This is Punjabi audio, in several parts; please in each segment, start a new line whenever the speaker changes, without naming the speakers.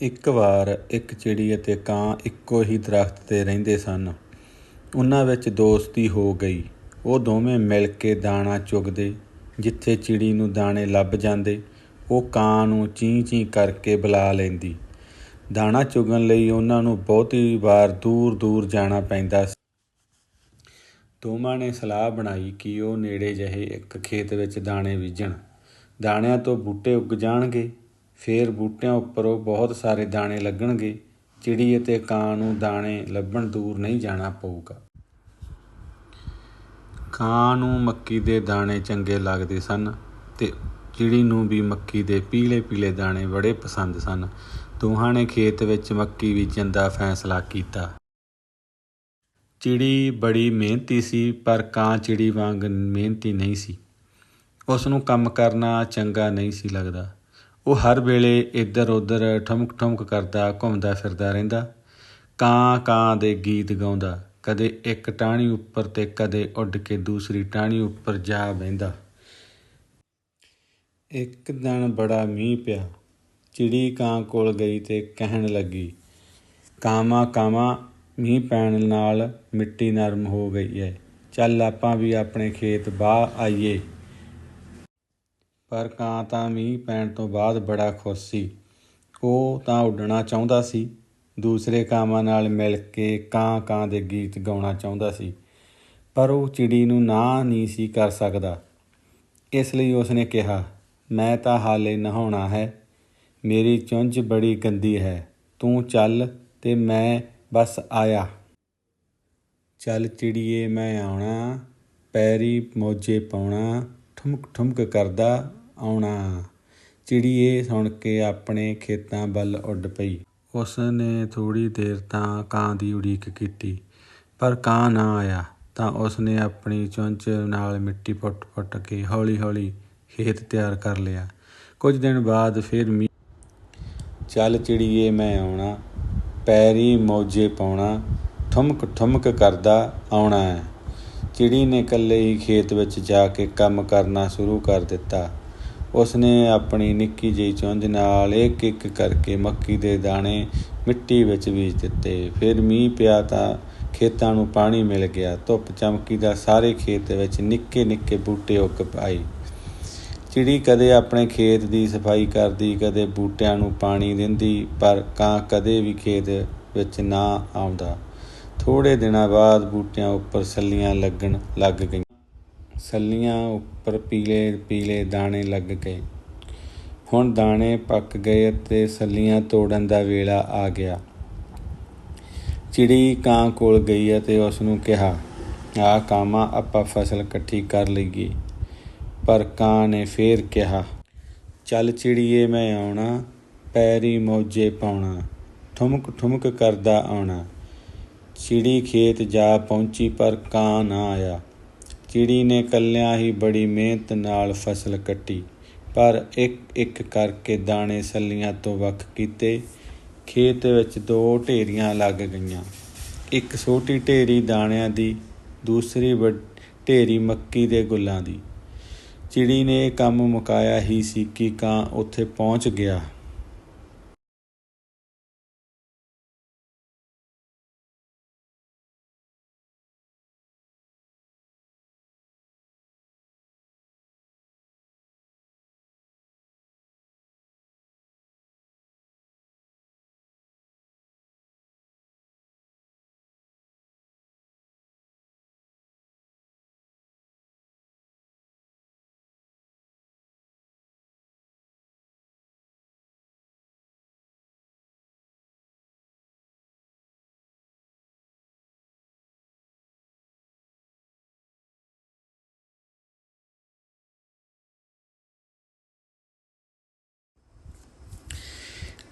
ਇੱਕ ਵਾਰ ਇੱਕ ਚਿੜੀ ਅਤੇ ਕਾਂ ਇੱਕੋ ਹੀ ਦਰਖਤ 'ਤੇ ਰਹਿੰਦੇ ਸਨ। ਉਹਨਾਂ ਵਿੱਚ ਦੋਸਤੀ ਹੋ ਗਈ। ਉਹ ਦੋਵੇਂ ਮਿਲ ਕੇ ਦਾਣਾ ਚੁਗਦੇ, ਜਿੱਥੇ ਚਿੜੀ ਨੂੰ ਦਾਣੇ ਲੱਭ ਜਾਂਦੇ, ਉਹ ਕਾਂ ਨੂੰ ਚੀਂ ਚੀਂ ਕਰਕੇ ਬੁਲਾ ਲੈਂਦੀ। ਦਾਣਾ ਚੁਗਣ ਲਈ ਉਹਨਾਂ ਨੂੰ ਬਹੁਤੀ ਵਾਰ ਦੂਰ ਦੂਰ ਜਾਣਾ ਪੈਂਦਾ ਸੀ। ਦੋਵਾਂ ਨੇ ਸਲਾਹ ਬਣਾਈ ਕਿ ਉਹ ਨੇੜੇ ਜਿਹੇ ਇੱਕ ਖੇਤ ਵਿੱਚ ਦਾਣੇ ਬੀਜਣ। ਦਾਣਿਆਂ ਤੋਂ ਬੂਟੇ ਉੱਗ ਜਾਣਗੇ। ਫੇਰ ਬੂਟਿਆਂ ਉੱਪਰੋਂ ਬਹੁਤ ਸਾਰੇ ਦਾਣੇ ਲੱਗਣਗੇ। ਚਿੜੀ ਅਤੇ ਕਾਂ ਨੂੰ ਦਾਣੇ ਲੱਭਣ ਦੂਰ ਨਹੀਂ ਜਾਣਾ ਪਊਗਾ। ਕਾਂ ਨੂੰ ਮੱਕੀ ਦੇ ਦਾਣੇ ਚੰਗੇ ਲੱਗਦੇ ਸਨ ਤੇ ਚਿੜੀ ਨੂੰ ਵੀ ਮੱਕੀ ਦੇ ਪੀਲੇ ਪੀਲੇ ਦਾਣੇ ਬੜੇ ਪਸੰਦ ਸਨ। ਦੋਹਾਂ ਨੇ ਖੇਤ ਵਿੱਚ ਮੱਕੀ ਬੀਜਣ ਦਾ ਫੈਸਲਾ ਕੀਤਾ। ਚਿੜੀ ਬੜੀ ਮਿਹਨਤੀ ਸੀ, ਪਰ ਕਾਂ ਚਿੜੀ ਵਾਂਗ ਮਿਹਨਤੀ ਨਹੀਂ ਸੀ। ਉਸ ਨੂੰ ਕੰਮ ਕਰਨਾ ਚੰਗਾ ਨਹੀਂ ਸੀ ਲੱਗਦਾ। ਉਹ ਹਰ ਵੇਲੇ ਇੱਧਰ ਉੱਧਰ ਠਮਕ ਠਮਕ ਕਰਦਾ, ਘੁੰਮਦਾ ਫਿਰਦਾ ਰਹਿੰਦਾ। ਕਾਂ ਕਾਂ ਦੇ ਗੀਤ ਗਾਉਂਦਾ। ਕਦੇ ਇੱਕ ਟਾਹਣੀ ਉੱਪਰ ਤੇ ਕਦੇ ਉੱਡ ਕੇ ਦੂਸਰੀ ਟਾਹਣੀ ਉੱਪਰ ਜਾ ਬਹਿੰਦਾ। ਇੱਕ ਦਿਨ ਬੜਾ ਮੀਂਹ ਪਿਆ। ਚਿੜੀ ਕਾਂ ਕੋਲ ਗਈ ਤੇ ਕਹਿਣ ਲੱਗੀ ਕਾਮਾ ਕਾਮਾ ਮੀਂਹ ਪੈਣ ਨਾਲ ਮਿੱਟੀ ਨਰਮ ਹੋ ਗਈ ਹੈ ਚੱਲ ਆਪਾਂ ਵੀ ਆਪਣੇ ਖੇਤ ਬਾਹ ਆਈਏ। ਪਰ ਕਾਂ ਤਾਂ ਮੀਂਹ ਪੈਣ ਤੋਂ ਬਾਅਦ ਬੜਾ ਖੁਸ਼ ਸੀ। ਉਹ ਤਾਂ ਉੱਡਣਾ ਚਾਹੁੰਦਾ ਸੀ। ਦੂਸਰੇ ਕਾਵਾਂ ਨਾਲ ਮਿਲ ਕੇ ਕਾਂ ਕਾਂ ਦੇ ਗੀਤ ਗਾਉਣਾ ਚਾਹੁੰਦਾ ਸੀ। ਪਰ ਉਹ ਚਿੜੀ ਨੂੰ ਨਾ ਨਹੀਂ ਸੀ ਕਰ ਸਕਦਾ। ਇਸ ਲਈ ਉਸਨੇ ਕਿਹਾ, ਮੈਂ ਤਾਂ ਹਾਲੇ ਨਹਾਉਣਾ ਹੈ। ਮੇਰੀ ਚੁੰਝ ਬੜੀ ਗੰਦੀ ਹੈ। ਤੂੰ ਚੱਲ ਤੇ ਮੈਂ ਬਸ ਆਇਆ। ਚੱਲ ਚਿੜੀਏ, ਮੈਂ ਆਉਣਾ। ਪੈਰੀ ਮੋਜੇ ਪਾਉਣਾ। ਠੁਮਕ ਠੁਮਕ ਕਰਦਾ ਆਉਣਾ। ਚਿੜੀਏ ਸੁਣ ਕੇ ਆਪਣੇ ਖੇਤਾਂ ਵੱਲ ਉੱਡ ਪਈ। ਉਸ ਨੇ ਥੋੜੀ ਦੇਰ ਤਾਂ ਕਾਂ ਦੀ ਉਡੀਕ ਕੀਤੀ, ਪਰ ਕਾਂ ਨਾ ਆਇਆ ਤਾਂ ਉਸ ਨੇ ਆਪਣੀ ਚੁੰਚ ਨਾਲ ਮਿੱਟੀ ਪੁੱਟ-ਪੁੱਟ ਕੇ ਹੌਲੀ-ਹੌਲੀ ਖੇਤ ਤਿਆਰ ਕਰ ਲਿਆ। ਕੁਝ ਦਿਨ ਬਾਅਦ ਫਿਰ ਮੀ ਚੱਲ ਚਿੜੀਏ ਮੈਂ ਆਉਣਾ, ਪੈਰੀ ਮੌਜੇ ਪਾਉਣਾ, ਠੁਮਕ ਠੁਮਕ ਕਰਦਾ ਆਉਣਾ ਚਿੜੀ ਨੇ ਇਕੱਲੇ ਹੀ ਖੇਤ ਵਿੱਚ ਜਾ ਕੇ ਕੰਮ ਕਰਨਾ ਸ਼ੁਰੂ ਕਰ ਦਿੱਤਾ। ਉਸਨੇ ਆਪਣੀ ਨਿੱਕੀ ਜਿਹੀ ਚੁੰਝ ਨਾਲ ਇੱਕ ਇੱਕ ਕਰਕੇ ਮੱਕੀ ਦੇ ਦਾਣੇ ਮਿੱਟੀ ਵਿੱਚ ਬੀਜ ਦਿੱਤੇ। ਫਿਰ ਮੀਂਹ ਪਿਆ ਤਾਂ ਖੇਤਾਂ ਨੂੰ ਪਾਣੀ ਮਿਲ ਗਿਆ। ਧੁੱਪ ਚਮਕੀ ਦਾ ਸਾਰੇ ਖੇਤ ਵਿੱਚ ਨਿੱਕੇ ਨਿੱਕੇ ਬੂਟੇ ਉੱਗ ਪਾਏ ਚਿੜੀ ਕਦੇ ਆਪਣੇ ਖੇਤ ਦੀ ਸਫ਼ਾਈ ਕਰਦੀ, ਕਦੇ ਬੂਟਿਆਂ ਨੂੰ ਪਾਣੀ ਦਿੰਦੀ, ਪਰ ਕਾਂ ਕਦੇ ਵੀ ਖੇਤ ਵਿੱਚ ਨਾ ਆਉਂਦਾ। ਥੋੜੇ ਦਿਨਾਂ ਬਾਅਦ ਬੂਟਿਆਂ ਉੱਪਰ ਸੱਲੀਆਂ ਲੱਗਣ ਲੱਗ ਗਈਆਂ। ਸੱਲੀਆਂ ਉੱਪਰ ਪੀਲੇ ਪੀਲੇ ਦਾਣੇ ਲੱਗ ਗਏ। ਹੁਣ ਦਾਣੇ ਪੱਕ ਗਏ ਅਤੇ ਸੱਲੀਆਂ ਤੋੜਨ ਦਾ ਵੇਲਾ ਆ ਗਿਆ। ਚਿੜੀ ਕਾਂ ਕੋਲ ਗਈ ਅਤੇ ਉਸ ਨੂੰ ਕਿਹਾ, ਆ ਕਾਮਾ ਆਪਾਂ ਫਸਲ ਇਕੱਠੀ ਕਰ ਲਈਏ। ਪਰ ਕਾਂ ਨੇ ਫੇਰ ਕਿਹਾ, ਚੱਲ ਚਿੜੀਏ, ਮੈਂ ਆਉਣਾ, ਪੈਰੀ ਮੋਜੇ ਪਾਉਣਾ ਠੁਮਕ ਠੁਮਕ ਕਰਦਾ ਆਉਣਾ। ਚਿੜੀ ਖੇਤ ਜਾ ਪਹੁੰਚੀ ਪਰ ਕਾਂ ਨਾ ਆਇਆ। ਚਿੜੀ ਨੇ ਕੱਲਿਆਂ ਹੀ ਬੜੀ ਮਿਹਨਤ ਨਾਲ ਫਸਲ ਕੱਟੀ, ਪਰ ਇੱਕ ਇੱਕ ਕਰਕੇ ਦਾਣੇ ਸੱਲੀਆਂ ਤੋਂ ਵੱਖ ਕੀਤੇ। ਖੇਤ ਵਿੱਚ ਦੋ ਢੇਰੀਆਂ ਲੱਗ ਗਈਆਂ। ਇੱਕ ਛੋਟੀ ਢੇਰੀ ਦਾਣਿਆਂ ਦੀ, ਦੂਸਰੀ ਢੇਰੀ ਮੱਕੀ ਦੇ ਗੁੱਲਾਂ ਦੀ। ਚਿੜੀ ਨੇ ਇਹ ਕੰਮ ਮੁਕਾਇਆ ਹੀ ਸੀ ਕਿ ਕਾਂ ਉੱਥੇ ਪਹੁੰਚ ਗਿਆ।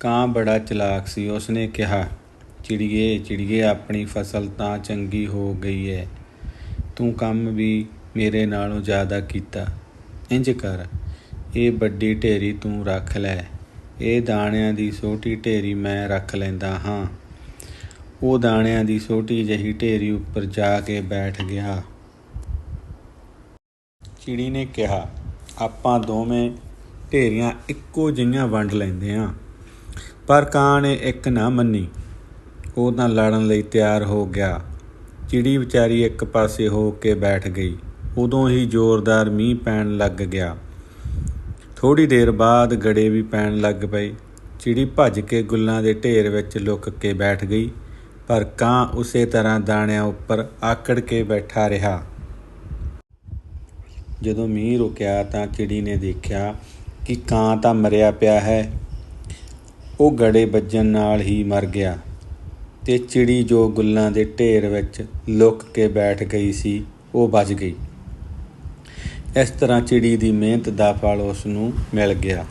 ਕਾਂ ਬੜਾ ਚਲਾਕ ਸੀ, ਉਸਨੇ ਕਿਹਾ, ਚਿੜੀਏ ਚਿੜੀਏ, ਆਪਣੀ ਫਸਲ ਤਾਂ ਚੰਗੀ ਹੋ ਗਈ ਹੈ ਤੂੰ ਕੰਮ ਵੀ ਮੇਰੇ ਨਾਲੋਂ ਜ਼ਿਆਦਾ ਕੀਤਾ। ਇੰਜ ਕਰ, ਇਹ ਵੱਡੀ ਢੇਰੀ ਤੂੰ ਰੱਖ ਲੈ। ਇਹ ਦਾਣਿਆਂ ਦੀ ਛੋਟੀ ਢੇਰੀ ਮੈਂ ਰੱਖ ਲੈਂਦਾ ਹਾਂ। ਉਹ ਦਾਣਿਆਂ ਦੀ ਛੋਟੀ ਜਿਹੀ ਢੇਰੀ ਉੱਪਰ ਜਾ ਕੇ ਬੈਠ ਗਿਆ। ਚਿੜੀ ਨੇ ਕਿਹਾ, ਆਪਾਂ ਦੋਵੇਂ ਢੇਰੀਆਂ ਇੱਕੋ ਜਿਹੀਆਂ ਵੰਡ ਲੈਂਦੇ ਹਾਂ ਪਰ ਕਾਂ ਨੇ ਇੱਕ ਨਾ ਮੰਨੀ, ਉਹ ਤਾਂ ਲੜਨ ਲਈ ਤਿਆਰ ਹੋ ਗਿਆ। ਚਿੜੀ ਵਿਚਾਰੀ ਇੱਕ ਪਾਸੇ ਹੋ ਕੇ ਬੈਠ ਗਈ। ਉਦੋਂ ਹੀ ਜ਼ੋਰਦਾਰ ਮੀਂਹ ਪੈਣ ਲੱਗ ਗਿਆ। ਥੋੜੀ ਦੇਰ ਬਾਅਦ ਗੜੇ ਵੀ ਪੈਣ ਲੱਗ ਪਏ। ਚਿੜੀ ਭੱਜ ਕੇ ਗੁੱਲਾਂ ਦੇ ਢੇਰ ਵਿੱਚ ਲੁੱਕ ਕੇ ਬੈਠ ਗਈ, ਪਰ ਕਾਂ ਉਸੇ ਤਰ੍ਹਾਂ ਦਾਣਿਆਂ ਉੱਪਰ ਆਕੜ ਕੇ ਬੈਠਾ ਰਿਹਾ। ਜਦੋਂ ਮੀਂਹ ਰੁਕਿਆ ਤਾਂ ਚਿੜੀ ਨੇ ਦੇਖਿਆ ਕਿ ਕਾਂ ਤਾਂ ਮਰਿਆ ਪਿਆ ਹੈ। ਉਹ ਗੜੇ ਵੱਜਣ ਨਾਲ ਹੀ ਮਰ ਗਿਆ ਤੇ ਚਿੜੀ ਜੋ ਗੁੱਲਾਂ ਦੇ ਢੇਰ ਵਿੱਚ ਲੁੱਕ ਕੇ ਬੈਠ ਗਈ ਸੀ, ਉਹ ਬਚ ਗਈ। ਇਸ ਤਰ੍ਹਾਂ ਚਿੜੀ ਦੀ ਮਿਹਨਤ ਦਾ ਫਲ ਉਸ ਨੂੰ ਮਿਲ ਗਿਆ।